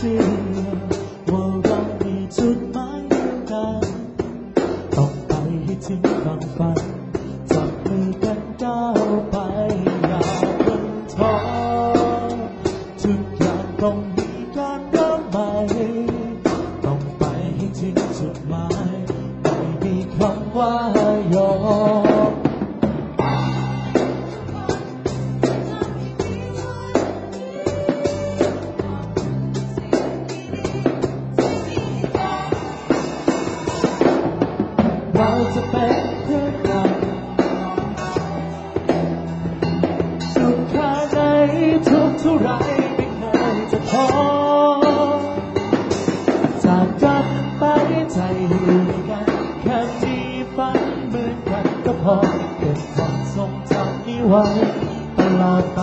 ว่าเรามีจุดหมายกันต้องไปให้ถึงความฝันจับมือกัก้าไปอย่าเพิ่งท้อทุกอย่างต้องมีการเริ่มใหม่ต้องไปให้ถึงจุดหมายไม่มีคำว่ายอม เราจะเป็นเพื่อนกันสุขแค่ไหนทุกเท่าไรไม่เคยจะท้อจากกันไปใจอยู่ด้วยกันแค่ที่ฝันเหมือนกันก็พอเก็บความทรงจำนี้ไว้ตลอดไป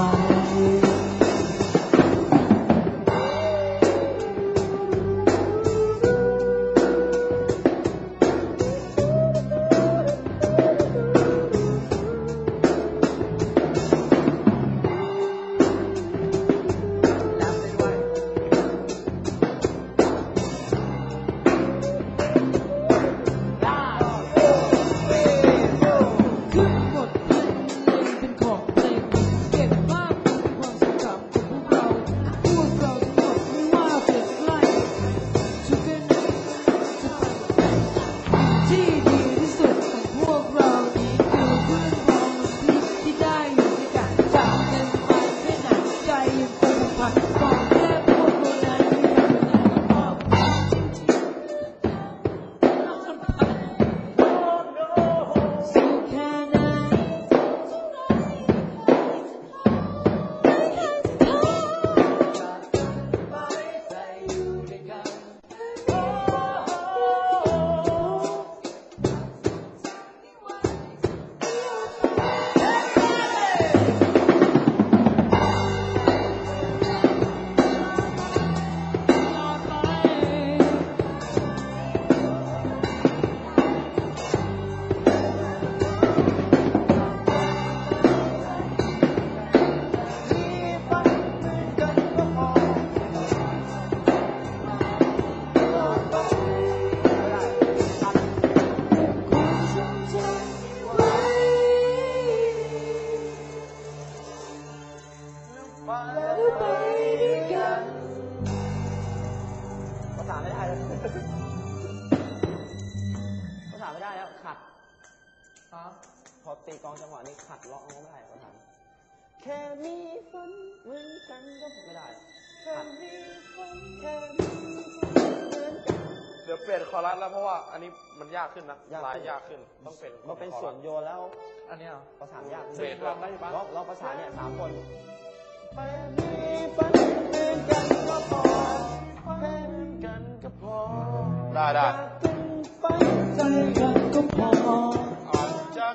ภาษาไม่ได้แล้วภาษาไม่ได้แล้วขัดพอตีกลองจังหวะนี้ขัดร้องไม่ได้ภาษาแค่มีฝันเหมือนกันก็ไม่ได้แค่มีฝันแค่มีฝันเหมือนกันเดี๋ยวเปลี่ยนคอรัสแล้วเพราะว่าอันนี้มันยากขึ้นนะยากลายขึ้นยากขึ้นต้องเป็นมันเป็นคอส่รัวนโยนแล้ว อันเนี้ยเหรอประสานยากเบสด้วยลองได้ปะลองลองประสานเนี่ยสามคน แค่มีฝันเหมือนกันก็พอแค่เหมือนกันก็พอได้ได้ไปใจกันก็พออาจจะ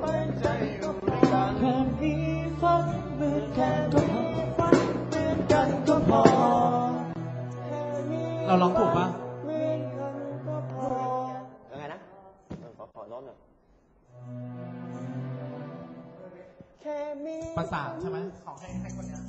ไปใจอยู่ด้วยกันแค่มีฝันเหมือนกันก็พอฝันเหมือนกันก็พอเราร้องถูกปะยังไงนะเออขอขอโน้ตหน่อยแค่มีประสานใช่ไหมขอให้ให้คนเนี้ย